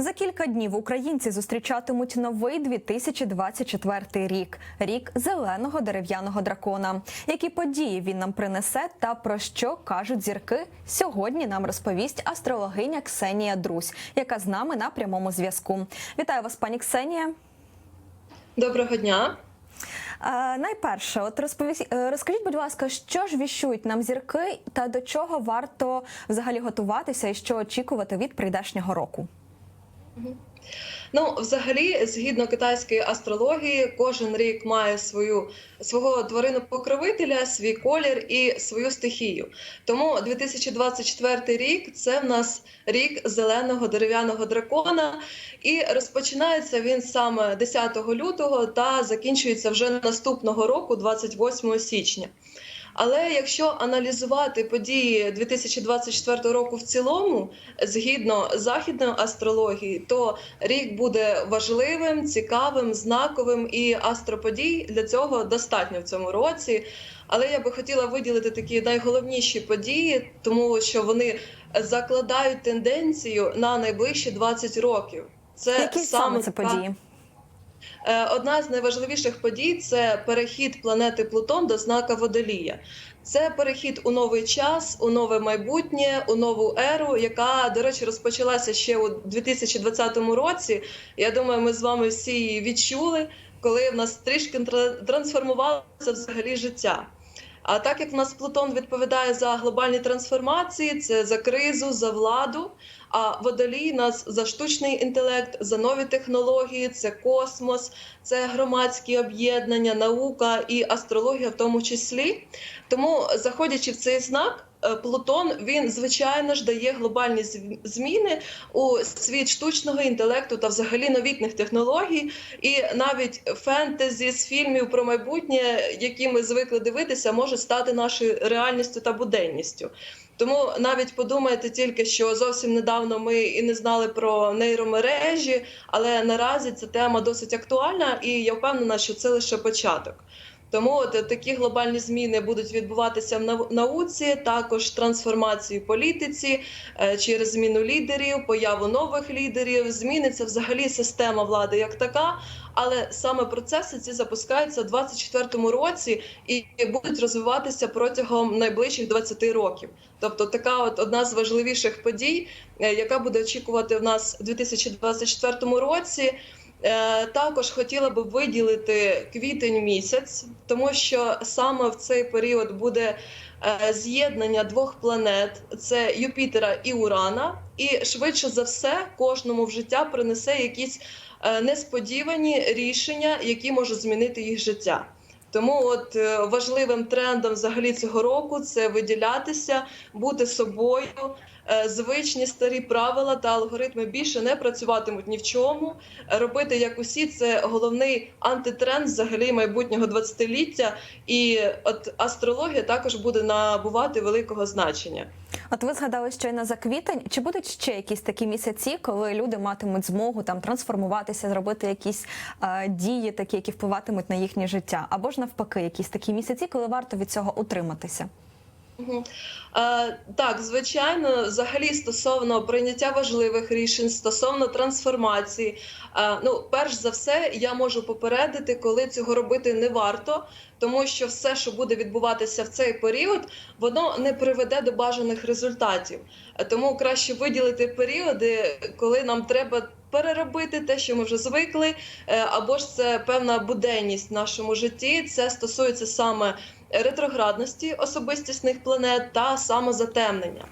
За кілька днів українці зустрічатимуть новий 2024 рік рік зеленого дерев'яного дракона. Які події він нам принесе та про що кажуть зірки? Сьогодні нам розповість астрологиня Ксенія Друсь, яка з нами на прямому зв'язку. Вітаю вас, пані Ксенія. Доброго дня. Е, найперше, от розповісь, е, розкажіть, будь ласка, що ж віщують нам зірки, та до чого варто взагалі готуватися і що очікувати від прийдешнього року? Ну, взагалі, згідно китайської астрології, кожен рік має свою свого тварину покровителя, свій колір і свою стихію. Тому 2024 рік це в нас рік зеленого дерев'яного дракона, і розпочинається він саме 10 лютого та закінчується вже наступного року, 28 січня. Але якщо аналізувати події 2024 року в цілому, згідно західної астрології, то рік буде важливим, цікавим, знаковим і астроподій для цього достатньо в цьому році. Але я би хотіла виділити такі найголовніші події, тому що вони закладають тенденцію на найближчі 20 років. Це Які саме це події? Е, Одна з найважливіших подій це перехід планети Плутон до знака Водолія. Це перехід у новий час, у нове майбутнє, у нову еру, яка, до речі, розпочалася ще у 2020 році. Я думаю, ми з вами всі її відчули, коли в нас трішки тра- трансформувалося взагалі життя. А так як в нас Плутон відповідає за глобальні трансформації, це за кризу, за владу. А водолій нас за штучний інтелект, за нові технології, це космос, це громадські об'єднання, наука і астрологія в тому числі. Тому, заходячи в цей знак, Плутон він звичайно ж дає глобальні зміни у світ штучного інтелекту та взагалі новітніх технологій, і навіть фентезі з фільмів про майбутнє, які ми звикли дивитися, може стати нашою реальністю та буденністю. Тому навіть подумайте тільки, що зовсім недавно ми і не знали про нейромережі, але наразі ця тема досить актуальна, і я впевнена, що це лише початок. Тому от е, такі глобальні зміни будуть відбуватися в нау- науці, також трансформації політиці е, через зміну лідерів, появу нових лідерів. Зміниться взагалі система влади як така. Але саме процеси ці запускаються у 2024 році і будуть розвиватися протягом найближчих 20 років. Тобто, така от одна з важливіших подій, е, яка буде очікувати в нас у 2024 році. Е, Також хотіла би виділити квітень місяць, тому що саме в цей період буде е, з'єднання двох планет: це Юпітера і Урана, і швидше за все кожному в життя принесе якісь е, несподівані рішення, які можуть змінити їх життя. Тому от важливим трендом взагалі цього року це виділятися, бути собою. Е, Звичні старі правила та алгоритми більше не працюватимуть ні в чому. Робити як усі це головний антитренд взагалі майбутнього 20-ліття. І от астрологія також буде набувати великого значення. От ви згадали щойно за квітень. Чи будуть ще якісь такі місяці, коли люди матимуть змогу там трансформуватися, зробити якісь е, дії, такі, які впливатимуть на їхнє життя, або ж навпаки, якісь такі місяці, коли варто від цього утриматися? Так, звичайно, взагалі стосовно прийняття важливих рішень, стосовно трансформації. Ну, перш за все, я можу попередити, коли цього робити не варто, тому що все, що буде відбуватися в цей період, воно не приведе до бажаних результатів. Тому краще виділити періоди, коли нам треба. Переробити те, що ми вже звикли, е, або ж це певна буденність в нашому житті. Це стосується саме ретроградності особистісних планет та самозатемнення.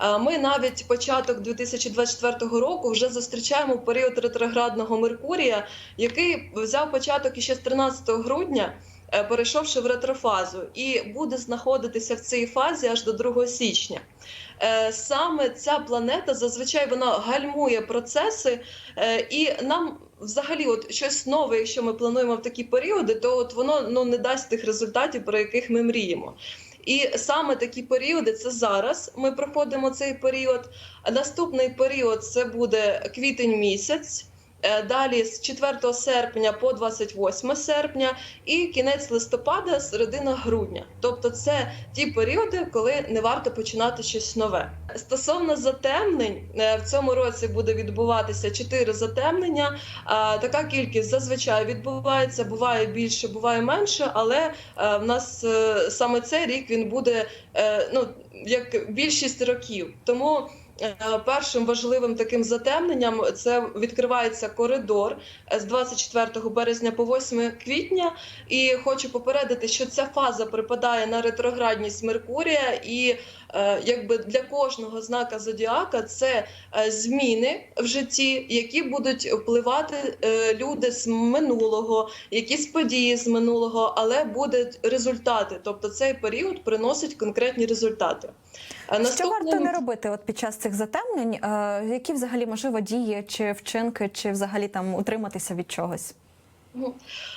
Е, Ми навіть початок 2024 року вже зустрічаємо період ретроградного Меркурія, який взяв початок іще з 13 грудня, е, перейшовши в ретрофазу, і буде знаходитися в цій фазі аж до 2 січня. Е, Саме ця планета зазвичай вона гальмує процеси, і нам взагалі, от щось нове, якщо ми плануємо в такі періоди, то от воно ну не дасть тих результатів, про яких ми мріємо. І саме такі періоди це зараз. Ми проходимо цей період. А Наступний період це буде квітень місяць. Е, Далі з 4 серпня по 28 серпня і кінець листопада, середина грудня. Тобто, це ті періоди, коли не варто починати щось нове. Стосовно затемнень, е, в цьому році буде відбуватися 4 затемнення. Така кількість зазвичай відбувається, буває більше, буває менше, але е, в нас е, саме цей рік він буде е, ну як більшість років. Тому е, першим важливим таким затемненням це відкривається коридор е, з 24 березня по 8 квітня. І хочу попередити, що ця фаза припадає на ретроградність Меркурія, і е, якби для кожного знака зодіака це е, зміни в житті, які будуть впливати е, люди з минулого, якісь події з минулого, але будуть результати. Тобто цей період приносить конкретні результати. Е, Що варто не робити от під час цих затемнень? Е, які взагалі можливо дії чи вчинки, чи взагалі там утриматися від чогось?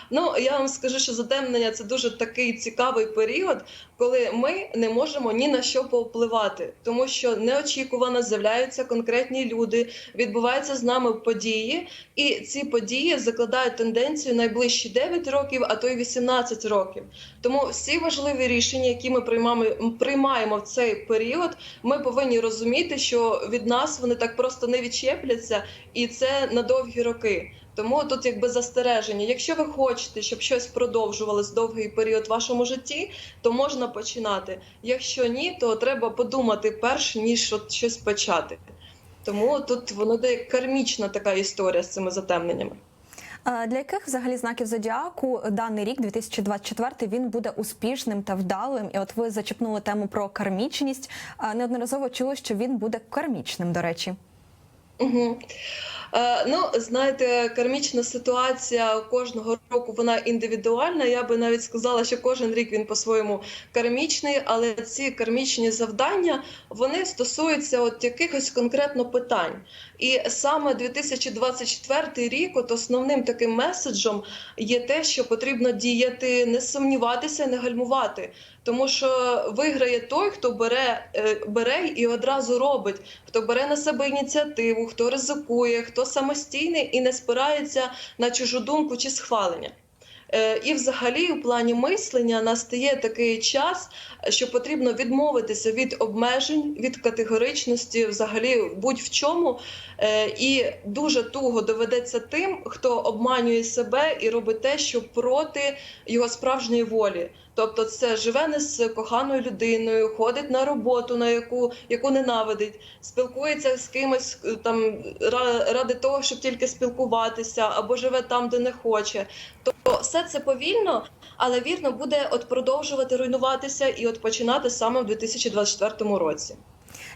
Ну я вам скажу, що затемнення це дуже такий цікавий період, коли ми не можемо ні на що повпливати, тому що неочікувано з'являються конкретні люди, відбуваються з нами події, і ці події закладають тенденцію найближчі 9 років, а то й 18 років. Тому всі важливі рішення, які ми приймаємо, приймаємо в цей період, ми повинні розуміти, що від нас вони так просто не відчепляться, і це на довгі роки. Тому тут якби застереження. Якщо ви хочете, щоб щось продовжувалось довгий період в вашому житті, то можна починати. Якщо ні, то треба подумати перш ніж от щось почати. Тому тут воно де кармічна така історія з цими затемненнями. Для яких взагалі знаків зодіаку даний рік, 2024, він буде успішним та вдалим? І от ви зачепнули тему про кармічність. Неодноразово чули, що він буде кармічним, до речі. Угу. Е, ну, знаєте, кармічна ситуація кожного року вона індивідуальна. Я би навіть сказала, що кожен рік він по-своєму кармічний, але ці кармічні завдання вони стосуються от якихось конкретно питань. І саме 2024 рік, от основним таким меседжем є те, що потрібно діяти, не сумніватися, не гальмувати. Тому що виграє той, хто бере, е, бере і одразу робить, хто бере на себе ініціативу, хто ризикує, хто самостійний і не спирається на чужу думку чи схвалення. Е, І, взагалі, у плані мислення настає такий час, що потрібно відмовитися від обмежень, від категоричності, взагалі будь-в чому. Е, І дуже туго доведеться тим, хто обманює себе і робить те, що проти його справжньої волі. Тобто, це живе не з коханою людиною, ходить на роботу, на яку яку ненавидить, спілкується з кимось е, там ра- ради того, щоб тільки спілкуватися, або живе там, де не хоче. Тобто, все це повільно, але вірно буде от продовжувати руйнуватися і от починати саме в 2024 році.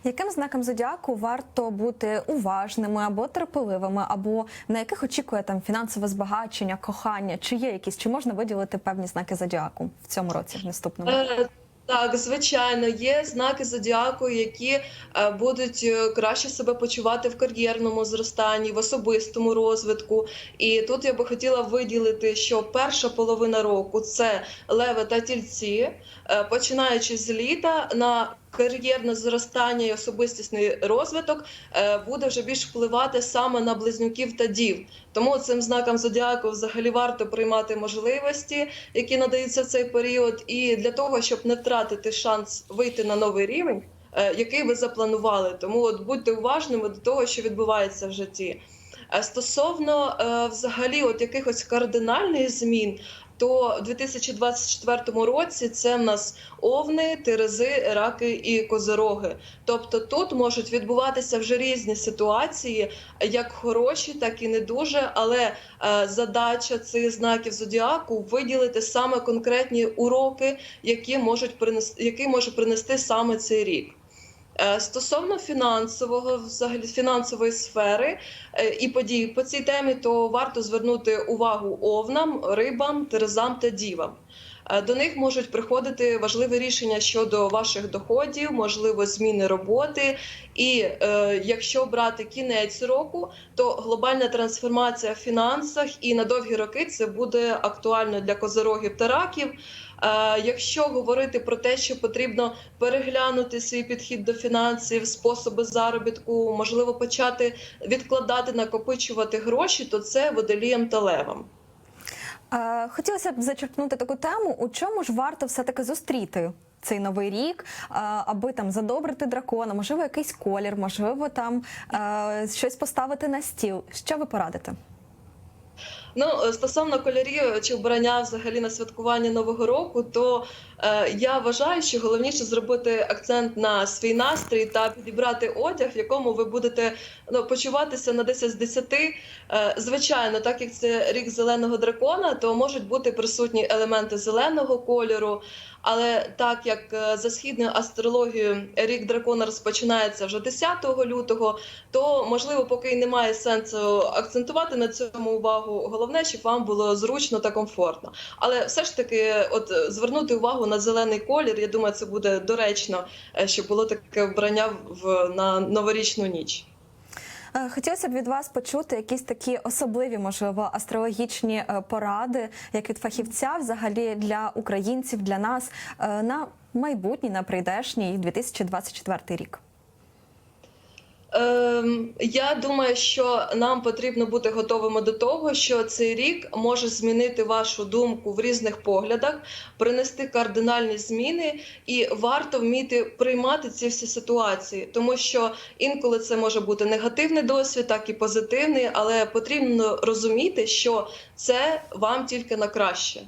Яким знакам зодіаку варто бути уважними або терпеливими, або на яких очікує там фінансове збагачення, кохання? Чи є якісь, чи можна виділити певні знаки зодіаку в цьому році, в наступному? Е, Так, звичайно, є знаки зодіаку, які е, будуть е, краще себе почувати в кар'єрному зростанні, в особистому розвитку. І тут я би хотіла виділити, що перша половина року це леви та тільці, починаючи з літа на кар'єрне зростання і особистісний розвиток е, буде вже більш впливати саме на близнюків та дів. Тому цим знакам зодіаку взагалі варто приймати можливості, які надаються в цей період, і для того, щоб не втратити шанс вийти на новий рівень, е, який ви запланували. Тому от будьте уважними до того, що відбувається в житті. Е, Стосовно взагалі от якихось кардинальних змін, то в 2024 році це в нас овни, терези, раки і козороги. Тобто тут можуть відбуватися вже різні ситуації, як хороші, так і не дуже. Але е, задача цих знаків зодіаку виділити саме конкретні уроки, які можуть принести, які може принести саме цей рік. Е, Стосовно фінансового, взагалі фінансової сфери е, і подій по цій темі, то варто звернути увагу овнам, рибам, терезам та дівам. Е, До них можуть приходити важливі рішення щодо ваших доходів, можливо, зміни роботи. І е, якщо брати кінець року, то глобальна трансформація в фінансах і на довгі роки це буде актуально для козорогів та раків. Е, Якщо говорити про те, що потрібно переглянути свій підхід до фінансів, способи заробітку, можливо, почати відкладати, накопичувати гроші, то це водолієм та левом. Е, Хотілося б зачерпнути таку тему, у чому ж варто все-таки зустріти цей новий рік, е, аби там задобрити дракона, можливо, якийсь колір, можливо, там щось поставити на стіл. Що ви порадите? Ну, е, стосовно кольорів чи вбрання взагалі на святкування Нового року, то е, я вважаю, що головніше зробити акцент на свій настрій та підібрати одяг, в якому ви будете ну, почуватися на 10 з 10. Е, звичайно, так як це рік зеленого дракона, то можуть бути присутні елементи зеленого кольору. Але так як е, за східною астрологією рік дракона розпочинається вже 10 лютого, то можливо, поки й немає сенсу акцентувати на цьому увагу. Головне, щоб вам було зручно та комфортно. Але все ж таки, от звернути увагу на зелений колір, я думаю, це буде доречно, е, щоб було таке вбрання в на новорічну ніч. Е, Хотілося б від вас почути якісь такі особливі, можливо, астрологічні е, поради, як від фахівця, взагалі для українців, для нас е, на майбутній, на прийдешній 2024 рік. Ем, я думаю, що нам потрібно бути готовими до того, що цей рік може змінити вашу думку в різних поглядах, принести кардинальні зміни, і варто вміти приймати ці всі ситуації, тому що інколи це може бути негативний досвід, так і позитивний, але потрібно розуміти, що це вам тільки на краще.